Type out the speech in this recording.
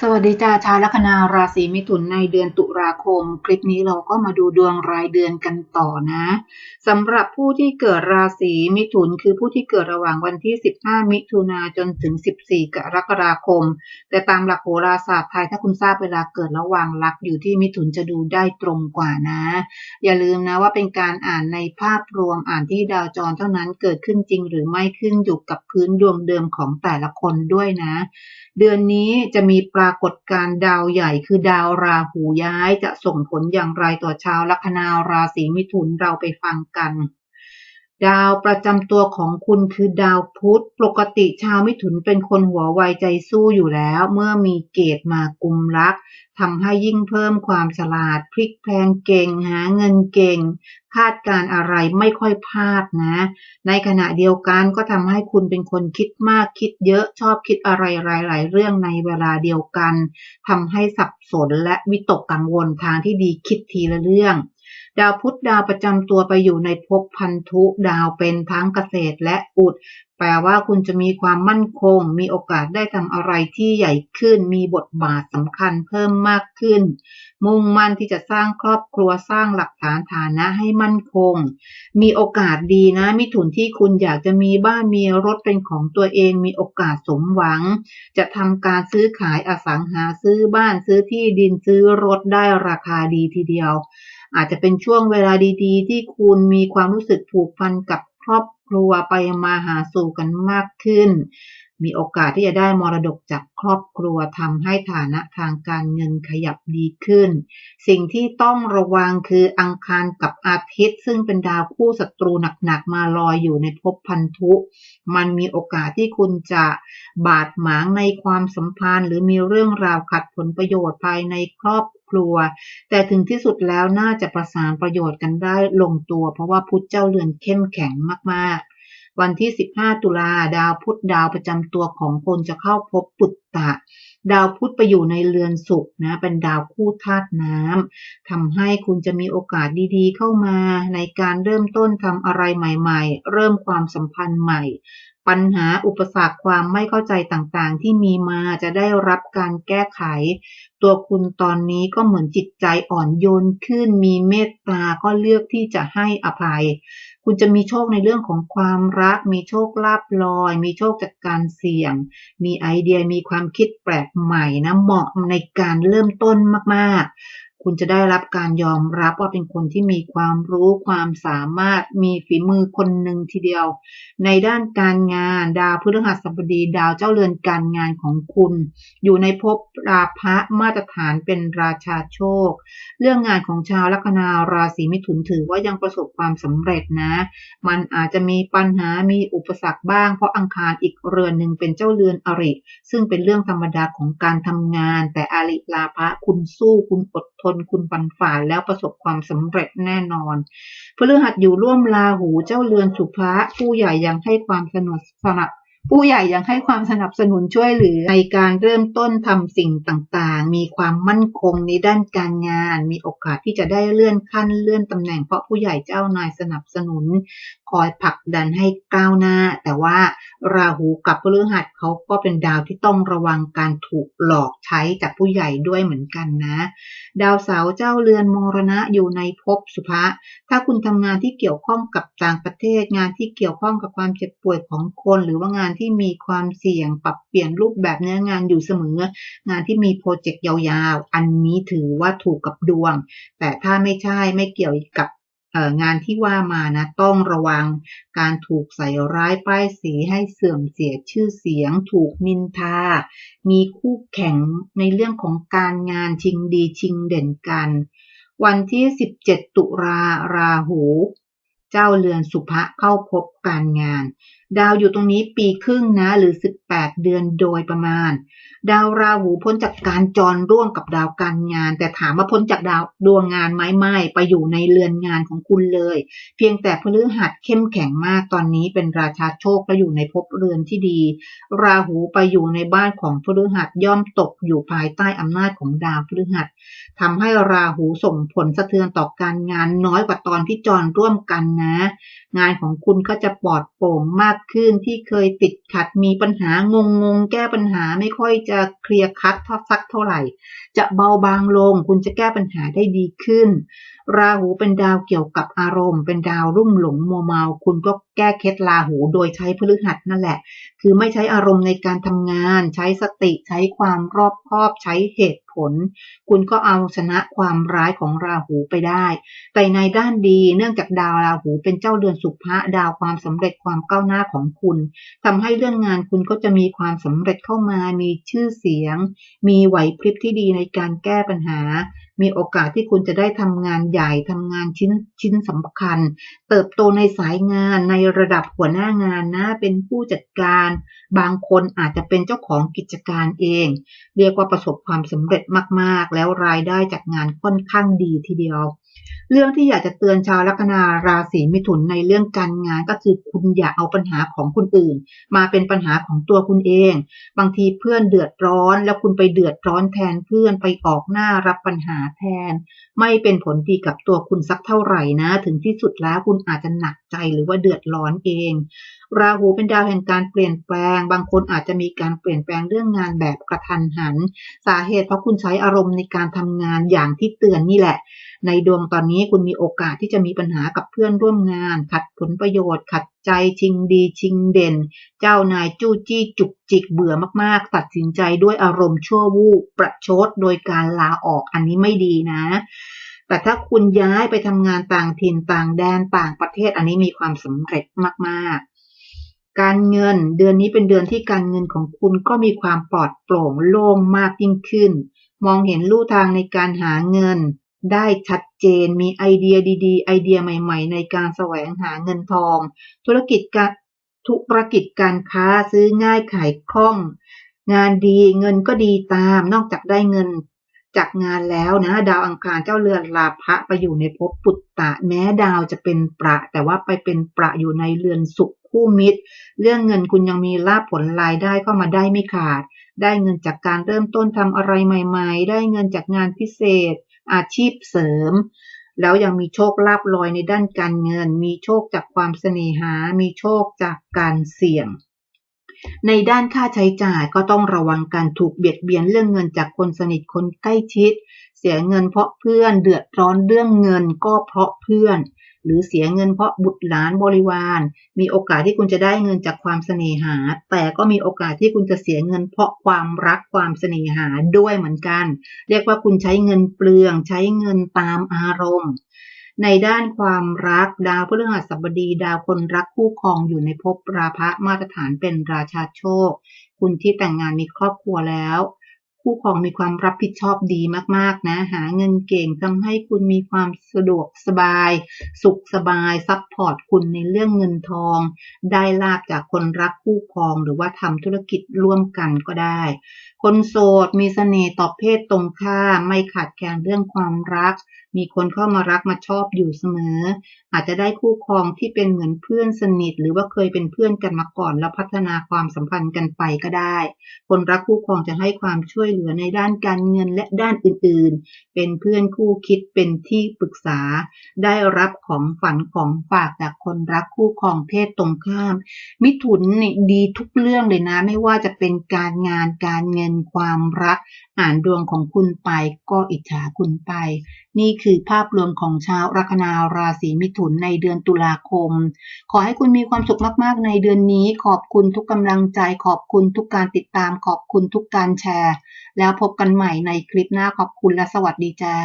สวัสดีจ้าชาวลัคนาราศีมิถุนในเดือนตุลาคม คลิปนี้เราก็มาดูดวงรายเดือนกันต่อนะสำหรับผู้ที่เกิดราศีมิถุนคือผู้ที่เกิดระหว่างวันที่ 15 มิถุนาจนถึง 14 กรกฎาคม แต่ตามหลักโหราศาสตร์ไทยถ้าคุณทราบเวลาเกิดระหว่างลักอยู่ที่มิถุนจะดูได้ตรงกว่านะ อย่าลืมนะว่าเป็นการอ่านในภาพรวมอ่านที่ดาวจรเท่านั้นเกิดขึ้นจริง หรือไม่ขึ้นอยู่กับพื้นดวงเดิมของแต่ละคนด้วยนะ เดือนนี้จะมีปลารากฏการดาวใหญ่คือดาวราหูย้ายจะส่งผลอย่างไรต่อชาวลัคนาราศีมิถุนเราไปฟังกัน ดาวประจำตัวของคุณคือดาวพุธปกติชาวมิถุนเป็นคนหัวไวใจสู้อยู่แล้ว เมื่อมีเกตมากุมรัก ทำให้ยิ่งเพิ่มความฉลาด พลิกแพลงเก่ง หาเงินเก่ง คาดการอะไรไม่ค่อยพลาดนะ ในขณะเดียวกันก็ทำให้คุณเป็นคนคิดมากคิดเยอะชอบคิดอะไรหลาย ๆ เรื่องในเวลาเดียวกันทำให้สับสนและวิตกกังวลทางที่ดีคิดทีละเรื่อง ดาวพุธดาวประจำตัวไปอยู่ในภพพันธุดาวเป็นทั้งเกษตรและอุด แปลว่าคุณจะมีความมั่นคง มีโอกาสได้ทำอะไรที่ใหญ่ขึ้น มีบทบาทสำคัญเพิ่มมากขึ้น มุ่งมั่นที่จะสร้างครอบครัวสร้างหลักฐานฐานะให้มั่นคง มีโอกาสดีนะ มิถุนที่คุณอยากจะมีบ้านมีรถเป็นของตัวเอง มีโอกาสสมหวัง จะทำการซื้อขายอสังหาซื้อบ้านซื้อที่ดินซื้อรถได้ราคาดีทีเดียว อาจจะเป็นช่วงเวลาดีๆ ที่คุณมีความรู้สึกผูกพันกับครอบครัวไปมาหาสู่กันมากขึ้น มีโอกาสที่จะได้มรดกจากครอบครัวทำให้ฐานะทางการเงินขยับดีขึ้น สิ่งที่ต้องระวังคืออังคารกับอาทิตย์ ซึ่งเป็นดาวคู่ศัตรูหนักๆมาลอยอยู่ในภพพันธุ มันมีโอกาสที่คุณจะบาดหมางในความสัมพันธ์ หรือมีเรื่องราวขัดผลประโยชน์ภายในครอบครัว แต่ถึงที่สุดแล้วน่าจะประสานประโยชน์กันได้ลงตัว เพราะว่าพุทธเจ้าเรือนเข้มแข็งมากๆ วันที่ 15 ตุลาดาวพุธดาวประจำตัวของคนจะเข้าพบปุตตะ ดาวพุธไปอยู่ในเรือนศุกร์นะ เป็นดาวคู่ธาตุน้ำทำให้คุณจะมีโอกาสดีๆ เข้ามาในการเริ่มต้นทำอะไรใหม่ ๆ เริ่มความสัมพันธ์ใหม่ ปัญหาอุปสรรคความไม่เข้าใจต่างๆ ที่มีมาจะได้รับการแก้ไข ตัวคุณตอนนี้ก็เหมือนจิตใจอ่อนโยนขึ้น มีเมตตาก็เลือกที่จะให้อภัย คุณจะมีโชคในเรื่องของความรัก มีโชคลาภลอย มีโชคจากการเสี่ยง มีไอเดียมีความคิดแปลกใหม่นะเหมาะในการเริ่มต้นมากๆ คุณจะได้รับการยอมรับว่าเป็นคนที่มีความรู้ความสามารถมีฝีมือคนหนึ่งทีเดียว ในด้านการงานดาวพฤหัสบดีดาวเจ้าเรือนการงานของคุณ อยู่ในภพราพะมาตรฐานเป็นราชาโชค เรื่องงานของชาวลัคนาราศีมิถุนถือว่ายังประสบความสำเร็จนะ มันอาจจะมีปัญหามีอุปสรรคบ้าง เพราะอังคารอีกเรือนหนึ่งเป็นเจ้าเรือนอริ ซึ่งเป็นเรื่องธรรมดาของการทำงาน แต่อาริลาภะคุณสู้คุณอดทนคุณปันฝ่านแล้วประสบความสำเร็จแน่นอนพฤหัสอยู่ร่วมราหูเจ้าเรือนสุภะผู้ใหญ่ยังให้ความสนับสนับ ผู้ใหญ่ยังให้ความสนับสนุนช่วยเหลือในการเริ่มต้นทำสิ่งต่างๆ มีความมั่นคงในด้านการงาน มีโอกาสที่จะได้เลื่อนขั้นเลื่อนตำแหน่งเพราะผู้ใหญ่เจ้านายสนับสนุน คอยผลักดันให้ก้าวหน้า แต่ว่าราหูกับพฤหัสเขาก็เป็นดาวที่ต้องระวังการถูกหลอกใช้จากผู้ใหญ่ด้วยเหมือนกันนะ ดาวเสาเจ้าเรือนมรณะอยู่ในภพสุภะถ้าคุณทำงานที่เกี่ยวข้องกับต่างประเทศงานที่เกี่ยวข้องกับความเจ็บป่วยของคนหรือว่างานที่มีความเสี่ยงปรับเปลี่ยนรูปแบบเนื้องานอยู่เสมอ งานที่มีโปรเจกต์ยาวๆ อันนี้ถือว่าถูกกับดวง แต่ถ้าไม่ใช่ไม่เกี่ยวกับงานที่ว่ามานะต้องระวังการถูกใส่ร้ายป้ายสีให้เสื่อมเสียชื่อเสียง ถูกนินทา มีคู่แข่งในเรื่องของการงานชิงดีชิงเด่นกัน วันที่ 17 ตุลาราหู เจ้าเรือนสุภะเข้าพบการงาน ดาวอยู่ตรงนี้ปีครึ่งนะหรือ 18 เดือนโดยประมาณ ดาวราหูพ้นจากการจรร่วมกับดาวการงาน แต่ถามว่าพ้นจากดาวดวงงานไหมไม่ไปอยู่ในเรือนงานของคุณเลย เพียงแต่พฤหัสเข้มแข็งมากตอนนี้เป็นราชาโชคและอยู่ในภพเรือนที่ดี ราหูไปอยู่ในบ้านของพฤหัสย่อมตกอยู่ภายใต้อำนาจของดาวพฤหัสทำให้ราหูส่งผลสะเทือนต่อการงานน้อยกว่าตอนที่จรร่วมกันนะ งานของคุณก็จะปลอดโปร่งมากขึ้นที่เคยติดขัดมีปัญหางงงๆแก้ปัญหาไม่ค่อยจะเคลียร์คัดสักเท่าไหร่ จะเบาบางลง คุณจะแก้ปัญหาได้ดีขึ้น ราหูเป็นดาวเกี่ยวกับอารมณ์ เป็นดาวรุ่มหลงมัวเมา คุณก็แก้เคล็ดราหูโดยใช้พฤหัสนั่นแหละ คือไม่ใช้อารมณ์ในการทำงาน ใช้สติใช้ความรอบคอบใช้เหตุ ผล คุณก็เอาชนะความร้ายของราหูไปได้ แต่ในด้านดีเนื่องจากดาวราหูเป็นเจ้าเดือนสุภะดาวความสำเร็จความก้าวหน้าของคุณทำให้เรื่องงานคุณก็จะมีความสำเร็จเข้ามา มีชื่อเสียง มีไหวพริบที่ดีในการแก้ปัญหา มีโอกาสที่คุณจะได้ทำงานใหญ่ทำงานชิ้นชิ้นสำคัญ เติบโตในสายงานในระดับหัวหน้างานนะ เป็นผู้จัดการ บางคนอาจจะเป็นเจ้าของกิจการเอง เรียกว่าประสบความสำเร็จมากๆ แล้วรายได้จากงานค่อนข้างดีทีเดียว เรื่องที่อยากจะเตือนชาวลัคนาราศีมิถุนในเรื่องการงานก็คือคุณอย่าเอาปัญหาของคนอื่น มาเป็นปัญหาของตัวคุณเอง บางทีเพื่อนเดือดร้อน แล้วคุณไปเดือดร้อนแทนเพื่อนไปออกหน้ารับปัญหาแทน ไม่เป็นผลดีกับตัวคุณสักเท่าไหร่นะ ถึงที่สุดแล้วคุณอาจจะหนักใจหรือว่าเดือดร้อนเองราหูเป็นดาวแห่งการเปลี่ยนแปลง บางคนอาจจะมีการเปลี่ยนแปลงเรื่องงานแบบกระทันหัน สาเหตุเพราะคุณใช้อารมณ์ในการทำงานอย่างที่เตือนนี่แหละ ในดวงตอนนี้คุณมีโอกาสที่จะมีปัญหากับเพื่อนร่วมงาน ขัดผลประโยชน์ ขัดใจชิงดีชิงเด่น เจ้านายจู้จี้จุกจิกเบื่อมากๆ ตัดสินใจด้วยอารมณ์ชั่ววูบประชดโดยการลาออกอันนี้ไม่ดีนะแต่ถ้าคุณย้ายไปทำงานต่างถิ่นต่างแดนต่างประเทศอันนี้มีความสำเร็จมาก ๆ การเงินเดือนนี้เป็นเดือนที่การเงินของคุณก็มีความปลอดโปร่งโล่งมากยิ่งขึ้น มองเห็นลู่ทางในการหาเงิน ได้ชัดเจนมีไอเดียดีๆ ไอเดียใหม่ๆ ในการแสวงหาเงินทอง ธุรกิจการธุรกิจการค้าซื้อง่ายขายคล่อง งานดีเงินก็ดีตามนอกจากได้เงินจากงานแล้วนะ ดาวอังคารเจ้าเรือนลาภะไปอยู่ในภพปุตตะ แม้ดาวจะเป็นประ แต่ว่าไปเป็นประอยู่ในเรือนสุข คู่มิตร เรื่องเงินคุณยังมีลาภผลรายได้เข้ามาได้ไม่ขาด ได้เงินจากการเริ่มต้นทำอะไรใหม่ ๆ ได้เงินจากงานพิเศษ อาชีพเสริม แล้วยังมีโชคลาภลอยในด้านการเงิน มีโชคจากความเสน่หา มีโชคจากการเสี่ยงในด้านค่าใช้จ่ายก็ต้องระวังการถูกเบียดเบียนเรื่องเงินจากคนสนิทคนใกล้ชิด เสียเงินเพราะเพื่อนเดือดร้อนเรื่องเงินก็เพราะเพื่อน หรือเสียเงินเพราะบุตรหลานบริวาร มีโอกาสที่คุณจะได้เงินจากความเสน่หา แต่ก็มีโอกาสที่คุณจะเสียเงินเพราะความรักความเสน่หาด้วยเหมือนกัน เรียกว่าคุณใช้เงินเปลือง ใช้เงินตามอารมณ์ ในด้านความรักดาวพฤหัสบดีดาวคนรักคู่ครองอยู่ในภพราพะมาตรฐานเป็นราชาโชค คุณที่แต่งงานมีครอบครัวแล้ว คู่ครองมีความรับผิดชอบดีมากๆนะ หาเงินเก่งทำให้คุณมีความสะดวกสบาย สุขสบาย ซัพพอร์ตคุณในเรื่องเงินทอง ได้ลาบจากคนรักคู่ครองหรือว่าทำธุรกิจร่วมกันก็ได้ คนโสดมีเสน่ห์ต่อเพศตรงข้ามไม่ขาดแคลนเรื่องความรัก มีคนเข้ามารักมาชอบอยู่เสมอ อาจจะได้คู่ครองที่เป็นเหมือนเพื่อนสนิท หรือว่าเคยเป็นเพื่อนกันมาก่อน แล้วพัฒนาความสัมพันธ์กันไปก็ได้ คนรักคู่ครองจะให้ความช่วยเหลือในด้านการเงินและด้านอื่นๆ เป็นเพื่อนคู่คิดเป็นที่ปรึกษา ได้รับของฝันของฝากจากคนรักคู่ครองเพศตรงข้าม มิถุนนี่ดีทุกเรื่องเลยนะ ไม่ว่าจะเป็นการงานการเงินความรัก อ่านดวงของคุณไปก็อิจฉาคุณไป นี่คือภาพรวมของชาวลัคนาราศีมิถุนในเดือนตุลาคม ขอให้คุณมีความสุขมากๆ ในเดือนนี้ ขอบคุณทุกกำลังใจ ขอบคุณทุกการติดตาม ขอบคุณทุกการแชร์ แล้วพบกันใหม่ในคลิปหน้าขอบคุณและสวัสดีจ้า